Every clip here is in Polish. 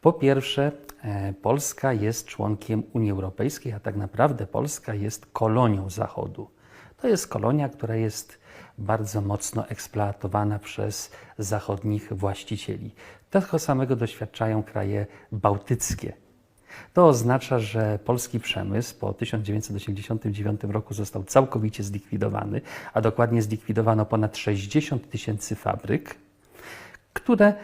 Po pierwsze, e, Polska jest członkiem Unii Europejskiej, a tak naprawdę Polska jest kolonią Zachodu. To jest kolonia, która jest bardzo mocno eksploatowana przez zachodnich właścicieli. Tego samego doświadczają kraje bałtyckie. To oznacza, że polski przemysł po 1989 roku został całkowicie zlikwidowany, a dokładnie zlikwidowano ponad 60 tysięcy fabryk, które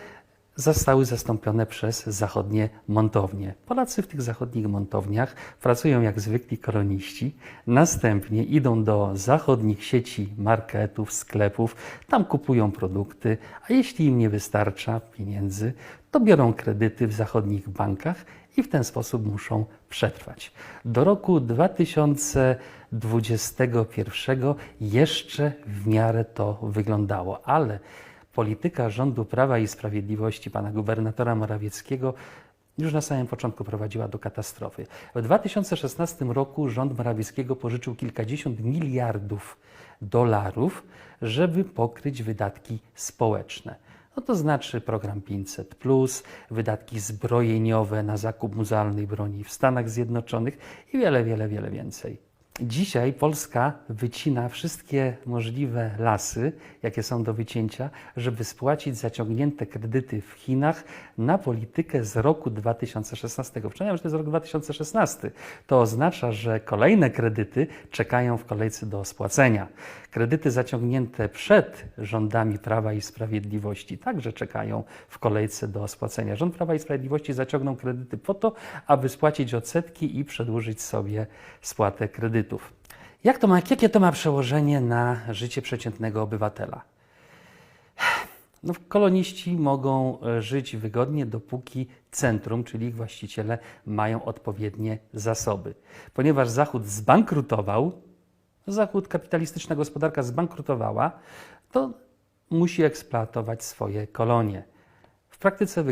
zostały zastąpione przez zachodnie montownie. Polacy w tych zachodnich montowniach pracują jak zwykli koloniści, następnie idą do zachodnich sieci marketów, sklepów, tam kupują produkty, a jeśli im nie wystarcza pieniędzy, to biorą kredyty w zachodnich bankach i w ten sposób muszą przetrwać. Do roku 2021 jeszcze w miarę to wyglądało, ale polityka rządu Prawa i Sprawiedliwości pana gubernatora Morawieckiego już na samym początku prowadziła do katastrofy. W 2016 roku rząd Morawieckiego pożyczył kilkadziesiąt miliardów dolarów, żeby pokryć wydatki społeczne. No to znaczy program 500, wydatki zbrojeniowe na zakup muzealnej broni w Stanach Zjednoczonych i wiele, wiele, wiele więcej. Dzisiaj Polska wycina wszystkie możliwe lasy, jakie są do wycięcia, żeby spłacić zaciągnięte kredyty w Chinach na politykę z roku 2016. Przypomniałem, że to jest rok 2016. To oznacza, że kolejne kredyty czekają w kolejce do spłacenia. Kredyty zaciągnięte przed rządami Prawa i Sprawiedliwości także czekają w kolejce do spłacenia. Rząd Prawa i Sprawiedliwości zaciągnął kredyty po to, aby spłacić odsetki i przedłużyć sobie spłatę Jak to ma, jakie to ma przełożenie na życie przeciętnego obywatela? No, koloniści mogą e, żyć wygodnie, dopóki centrum, czyli ich właściciele, mają odpowiednie zasoby. Ponieważ Zachód zbankrutował, Zachód, kapitalistyczna gospodarka zbankrutowała, to musi eksploatować swoje kolonie. W praktyce